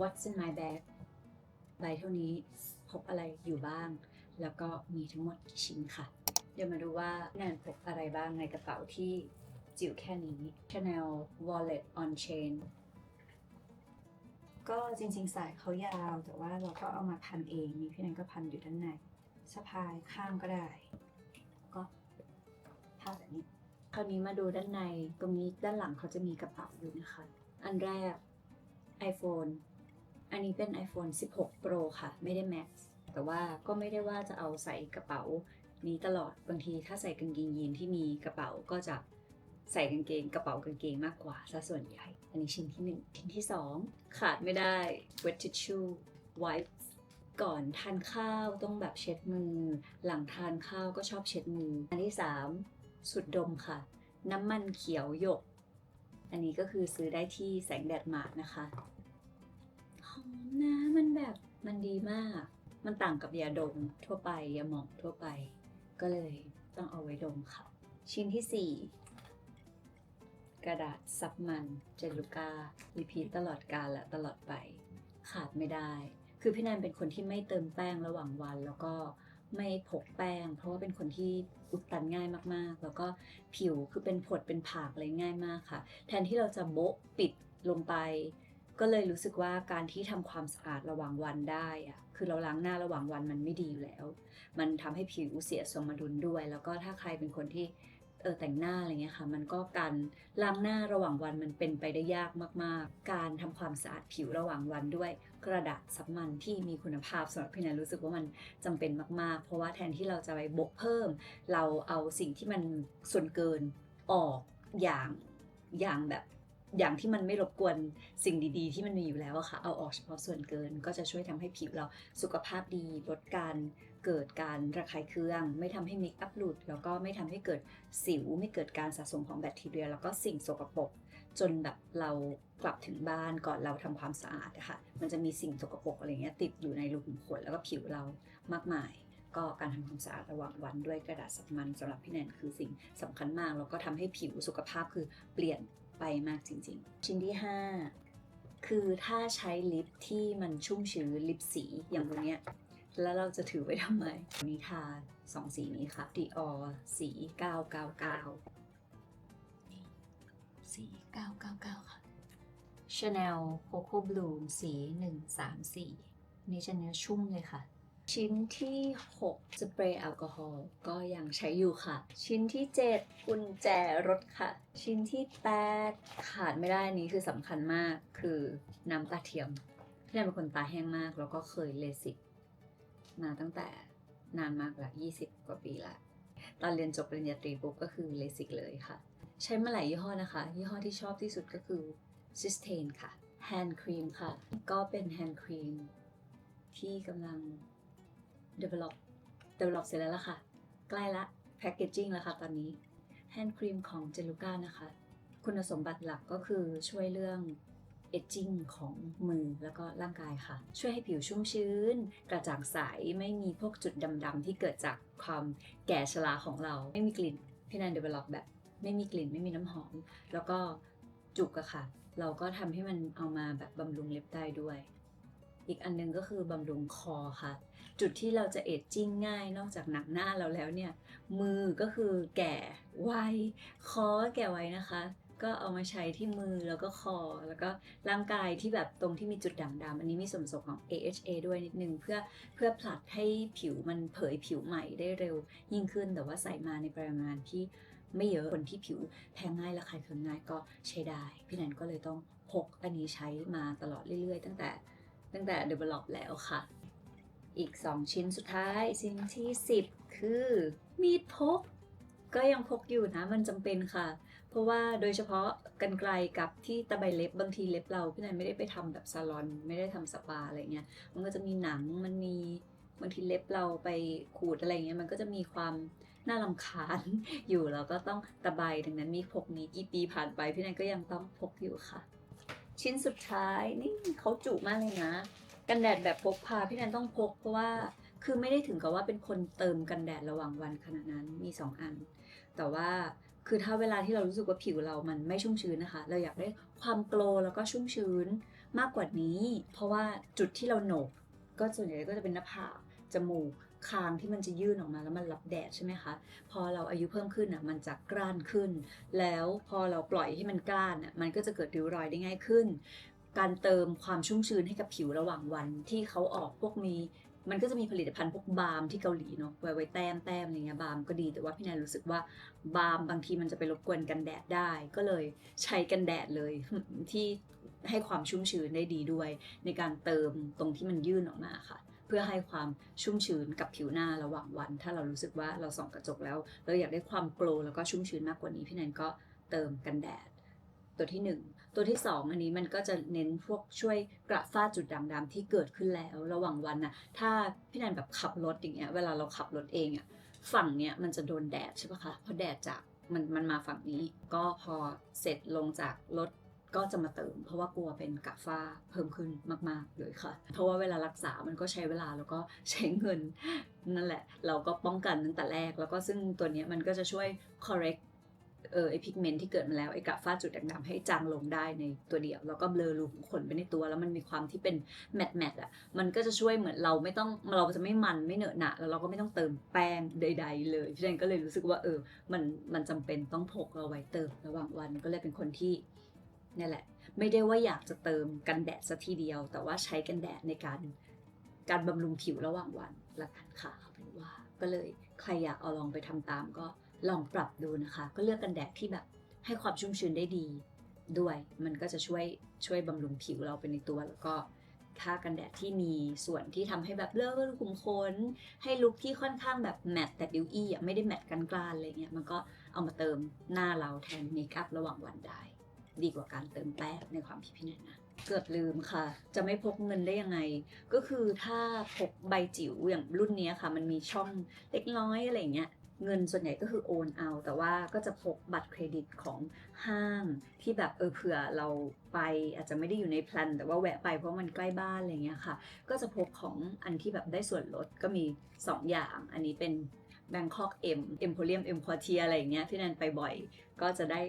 What's in my bag ใบเท่านี้พกอะไรอยู่บ้าง แล้วก็มีทั้งหมดกี่ชิ้นค่ะ เดี๋ยวมาดูว่าแนนพกอะไรบ้างในกระเป๋าที่จิ๋วแค่นี้ Chanel Wallet on Chain ก็จริงๆสายเขายาวแต่ว่าเราก็เอามาพันเองมีพี่แนนก็พันอยู่ด้านในสะพายข้างก็ได้ ก็ผ้าแบบนี้ คราวนี้มาดูด้านในตรงนี้ด้านหลังเขาจะมีกระเป๋าอยู่นะคะ อันแรก iPhone อันนี้เป็น iPhone 16 Pro ค่ะ ไม่ได้ Max แต่ว่าก็ไม่ได้ว่าจะเอาใส่กระเป๋านี้ตลอด บางทีถ้าใส่กางเกงยีนที่มีกระเป๋าก็จะใส่กางเกงกระเป๋ากางเกงมากกว่าซะส่วนใหญ่ อันนี้ชิ้นที่ 1 ชิ้นที่ 2 ขาดไม่ได้ wet tissue wipes ก่อนทานข้าวต้องแบบเช็ดมือ หลังทานข้าวก็ชอบเช็ดมือ อันที่ 3 สุดดมค่ะ น้ำมันเขียวหยก อันนี้ก็คือซื้อได้ที่แสงแดดมาร์กนะคะ นะมันแบบมันดีมาก มันต่างกับยาดมทั่วไปยาหมองทั่วไป ก็เลยต้องเอาไว้ดมค่ะ ชิ้นที่ 4 กระดาษซับมันเจลูการีพีตลอดกาลและตลอดไป ขาดไม่ได้ คือพี่แนนเป็นคนที่ไม่เติมแป้งระหว่างวัน แล้วก็ไม่พกแป้ง เพราะว่าเป็นคนที่อุดตันง่ายมากๆ แล้วก็ผิวคือเป็นผดเป็นผากอะไรง่ายมากค่ะ แทนที่เราจะโบ๊ะปิดลงไป ก็เลยรู้สึกว่าการที่ทำความสะอาดระหว่างวันได้อะคือเราล้างหน้าระหว่างวันมันไม่ดีอยู่แล้ว มันทำให้ผิวเสียสมดุลด้วย แล้วก็ถ้าใครเป็นคนที่เออแต่งหน้าอะไรเงี้ยค่ะ มันก็การล้างหน้าระหว่างวันมันเป็นไปได้ยากมาก ๆ การทำความสะอาดผิวระหว่างวันด้วย กระดาษซับมันที่มีคุณภาพสำหรับพี่แนนรู้สึกว่ามันจำเป็นมาก ๆ เพราะว่าแทนที่เราจะไปบกเพิ่ม เราเอาสิ่งที่มันส่วนเกินออกอย่างอย่างแบบ อย่างที่มันไม่รบกวนสิ่งดีๆ ที่มันมีอยู่แล้วอะค่ะเอาออกเฉพาะส่วนเกิน ก็จะช่วยทำให้ผิวเราสุขภาพดีลดการเกิดการระคายเคือง ไม่ทำให้เมคอัพหลุด แล้วก็ไม่ทำให้เกิดสิว ไม่เกิดการสะสมของแบคทีเรีย แล้วก็สิ่งสกปรกจนแบบเรากลับถึงบ้านก่อนเราทำความสะอาดอะค่ะมันจะมีสิ่งสกปรกอะไรเงี้ยติดอยู่ในรูขุมขนแล้วก็ผิวเรามากมายก็การทำความสะอาดระหว่างวันด้วยกระดาษสับมันสำหรับพี่แนนคือสิ่งสำคัญมากแล้วก็ทำให้ผิวสุขภาพคือเปลี่ยน ไปมากจริงๆ ชิ้นที่ 5 คือถ้าใช้ลิปที่มันชุ่มชื้นลิปสีอย่างตัวเนี้ยแล้วเราจะถือไว้ทำไมวันนี้ทาสองสีนี้ค่ะ Dior สี 999 นี่ สี 999 ค่ะ Chanel Coco Bloom สี 134 นี่จะเนื้อชุ่มเลยค่ะ ชิ้นที่ 6 สเปรย์แอลกอฮอล์ก็ยังใช้อยู่ค่ะ ชิ้นที่ 7 กุญแจรถค่ะ ชิ้นที่ 8 ขาดไม่ได้นี้คือสำคัญมากคือน้ำตาเทียมพี่แนนเป็นคนตาแห้งมาก แล้วก็เคยเลสิกมาตั้งแต่นานมากละ20 กว่าปีละตอนเรียนจบปริญญาตรีปุ๊บก็คือเลสิกเลยค่ะ ใช้มาหลายยี่ห้อนะคะ ยี่ห้อที่ชอบที่สุดก็คือ Systane ค่ะ Hand Cream ค่ะ ก็เป็น Hand Cream ที่กำลัง develop develop เสร็จแล้วล่ะค่ะ ใกล้ละ packaging แล้วค่ะตอนนี้ hand cream ของ j e l u c a นะคะ คุณสมบัติหลักก็คือช่วยเรื่อง aging ของมือแล้วก็ร่างกายค่ะ ช่วยให้ผิวชุ่มชื้น กระจ่างใส ไม่มีพวกจุดดำๆที่เกิดจากความแก่ชราของเรา ไม่มีกลิ่นพี่นัน develop แบบ ไม่มีกลิ่นไม่มีน้ำหอม แล้วก็จุกอะค่ะ เราก็ทำให้มันเอามาแบบบำรุงเล็บได้ด้วย อีกอันหนึงก็คือบำรุงคอค่ะ จุดที่เราจะเอจจิ้งง่ายนอกจากหนังหน้าเราแล้วเนี่ย มือก็คือแก่ไวคอแก่ไวนะคะ ก็เอามาใช้ที่มือแล้วก็คอ แล้วก็ร่างกายที่แบบตรงที่มีจุดด่างดำอันนี้มีส่วนผสมของ AHA ด้วยนิดนึงเพื่อเพื่อผลัดให้ผิวมันเผยผิวใหม่ได้เร็วยิ่งขึ้นแต่ว่าใส่มาในปริมาณที่ไม่เยอะคนที่ผิวแพ้ง่ายและคายเคืองง่ายก็ใช้ได้ พี่แนนก็เลยต้องพกอันนี้ใช้มาตลอดเรื่อยๆ ตั้งแต่ตั้งแต่ develop แล้วค่ะ อีก 2 ชิ้นสุดท้ายชิ้นที่ 10 คือมีดพก ก็ยังพกอยู่นะมันจำเป็นค่ะ เพราะว่าโดยเฉพาะกันไกลกับที่ตะไบเล็บบางทีเล็บเราพี่นายไม่ได้ไปทำแบบซาลอนไม่ได้ทำสปาอะไรเงี้ยมันก็จะมีหนังมันมีบางทีเล็บเราไปขูดอะไรเงี้ยมันก็จะมีความน่ารำคาญอยู่แล้วก็ต้องตะไบดังนั้นมีพกนี้กี่ปีผ่านไปพี่นายก็ยังต้องพกอยู่ค่ะ ชิ้นสุดท้ายนี่เขาจุมากเลยนะ กันแดดแบบพกพาพี่แนนต้องพกเพราะว่าคือไม่ได้ถึงกับว่าเป็นคนเติมกันแดดระหว่างวันขนาดนั้นมี 2 อัน แต่ว่าคือถ้าเวลาที่เรารู้สึกว่าผิวเรามันไม่ชุ่มชื้นนะคะ เราอยากได้ความโกลแล้วก็ชุ่มชื้นมากกว่านี้ เพราะว่าจุดที่เราโหนก ก็ส่วนใหญ่ก็จะเป็นหน้าผากจมูกคางที่มันจะยื่นออกมาแล้วมันรับแดดใช่ไหมคะ พอเราอายุเพิ่มขึ้นอะมันจะกร้านขึ้น แล้วพอเราปล่อยให้มันกร้านอะมันก็จะเกิดริ้วรอยได้ง่ายขึ้น การเติมความชุ่มชื้นให้กับผิวระหว่างวันที่เขาออกพวกมีมันก็จะมีผลิตภัณฑ์พวกบาล์มที่เกาหลีเนาะไว้ไว้แต้มแต้มอะไรเงี้ยบาล์มก็ดีแต่ว่าพี่แนนรู้สึกว่าบาล์มบางทีมันจะไปรบกวนกันแดดได้ ก็เลยใช้กันแดดเลยที่ให้ความชุ่มชื้นได้ดีด้วย ในการเติมตรงที่มันยื่นออกมาค่ะ เพื่อให้ความชุ่มชื้นกับผิวหน้าระหว่างวัน ถ้าเรารู้สึกว่าเราส่องกระจกแล้วเราอยากได้ความโกลว์แล้วก็ชุ่มชื้นมากกว่านี้พี่แนนก็เติมกันแดด ตัวที่หนึ่ง ตัวที่ 2 อันนี้มันก็จะเน้นพวกช่วยกระฝ้าจุดด่างดำที่เกิดขึ้นแล้ว ระหว่างวันน่ะถ้าพี่แนนแบบขับรถอย่างเงี้ยเวลาเราขับรถเองอะฝั่งเนี้ยมันจะโดนแดดใช่ปะคะพอแดดจากมันมันมาฝั่งนี้ ก็พอเสร็จลงจากรถก็จะมาเติม เพราะว่ากลัวเป็นกระฝ้าเพิ่มขึ้นมาก ๆ เลยค่ะ เพราะว่าเวลารักษามันก็ใช้เวลาแล้วก็ใช้เงิน นั่นแหละ เราก็ป้องกันตั้งแต่แรก แล้วก็ซึ่งตัวเนี้ยมันก็จะช่วย correct เออไอพิกเมนต์ที่เกิดมาแล้วไอกระฝ้าจุดด่างๆให้จางลงได้ในตัวเดียว แล้วก็เบลอรูขุมขนไปในตัว แล้วมันมีความที่เป็นแมตแมตอะมันก็จะช่วยเหมือนเราไม่ต้องเราจะไม่มันไม่เหนอะหนะแล้วเราก็ไม่ต้องเติมแป้งใด ๆ เลยพี่แดนก็เลยรู้สึกว่าเออมันมันจำเป็นต้องพกเอาไว้เติมระหว่างวันก็เลยเป็นคนที่เนี่ยแหละ ไม่ได้ว่าอยากจะเติมกันแดดสัทีเดียว แต่ว่าใช้กันแดดในการการบำรุงผิวระหว่างวันละกันค่ะเป็นว่า ก็เลยใครอยากเอาลองไปทำตามก็ ลองปรับดูนะคะ ก็เลือกกันแดดที่แบบให้ความชุ่มชื้นได้ดีด้วย มันก็จะช่วยช่วยบำรุงผิวเราไปในตัวแล้วก็ถ้ากันแดดที่มีส่วนที่ทำให้แบบเลิกรูขุมขนให้ลุคที่ค่อนข้างแบบแมตต์แต่ดิวอี้อะไม่ได้แมตต์กันกลานอะไรเงี้ยมันก็เอามาเติมหน้าเราแทนเมคอัพระหว่างวันได้ ดีกว่าการเติมแป้งในความคิพี่แนนะเกือบลืมค่ะ จะไม่พกเงินได้ยังไง ก็คือถ้าพกใบจิ๋วอย่างรุ่นนี้ค่ะ มันมีช่องเล็กน้อยอะไรเงี้ย เงินส่วนใหญ่ก็คือโอนเอา แต่ว่าก็จะพกบัตรเครดิตของห้างที่แบบเออเผื่อเราไปอาจจะไม่ได้อยู่ในแพลนแต่ว่าแวะไปเพราะมันใกล้บ้านอะไรเงี้ยค่ะ ก็จะพกของอันที่แบบได้ส่วนลดก็มี 2 อย่าง อันนี้เป็น Bangkok M Emporium M Quartier อะไรอย่างเงี้ยที่นันไปบ่อยก็จะได้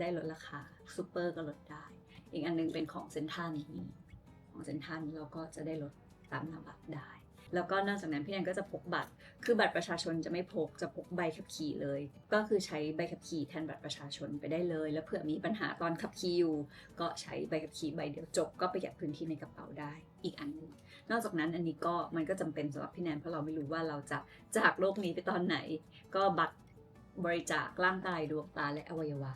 ได้ลดราคาซูเปอร์ก็ลดได้ อีกอันหนึงเป็นของเซนทันนี่ของเซนทันเราก็จะได้ลดตามน้าบัตรได้ แล้วก็นอกจากนั้นพี่แนนก็จะพกบัตร คือบัตรประชาชนจะไม่พกจะพกใบขับขี่เลย ก็คือใช้ใบขับขี่แทนบัตรประชาชนไปได้เลย แล้วเผื่อมีปัญหาตอนขับขี่อยู่ ก็ใช้ใบขับขี่ใบเดียวจบ ก็ประหยัดพื้นที่ในกระเป๋าได้อีกอันหนึงนอกจากนั้นอันนี้ก็มันก็จำเป็นสำหรับพี่แนนเพราะเราไม่รู้ว่าเราจะจากโลกนี้ไปตอนไหน ก็บัตรบริจาคร่างกายดวงตาและอวัยวะ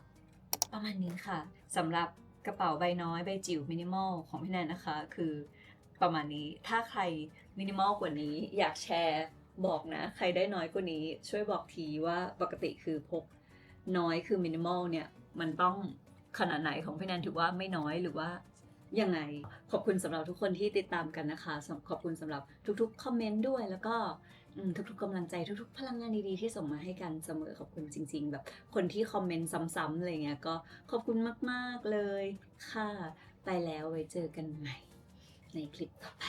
ประมาณนี้ค่ะสำหรับกระเป๋าใบน้อยใบจิ๋วมินิมอลของพี่แนนนะคะ คือ ประมาณนี้ ถ้าใครมินิมอลกว่านี้อยากแชร์บอกนะ ใครได้น้อยกว่านี้ ช่วยบอกทีว่าปกติคือพกน้อยคือมินิมอลเนี่ย มันต้องขนาดไหนของพี่แนนถือว่าไม่น้อยหรือว่ายังไง ขอบคุณสำหรับทุกคนที่ติดตามกันนะคะ ขอบคุณสำหรับทุกๆคอมเมนต์ด้วย แล้วก็ทุกๆกำลังใจทุกๆ พลังงานดีๆที่ส่งมาให้กันเสมอขอบคุณจริง ๆ แบบคนที่คอมเมนต์ซ้ำๆอะไรเงี้ยก็ขอบคุณมากๆเลยค่ะ ไปแล้วไว้เจอกันใหม่ ในคลิปต่อไป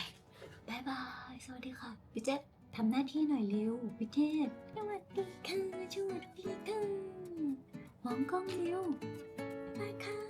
บายบาย สวัสดีค่ะ พี่เจ๊ทำหน้าที่หน่อยเร็ว พี่เจ๊สวัสดีค่ะสวัสดีค่ะมองกล้องเร็วไปค่ะ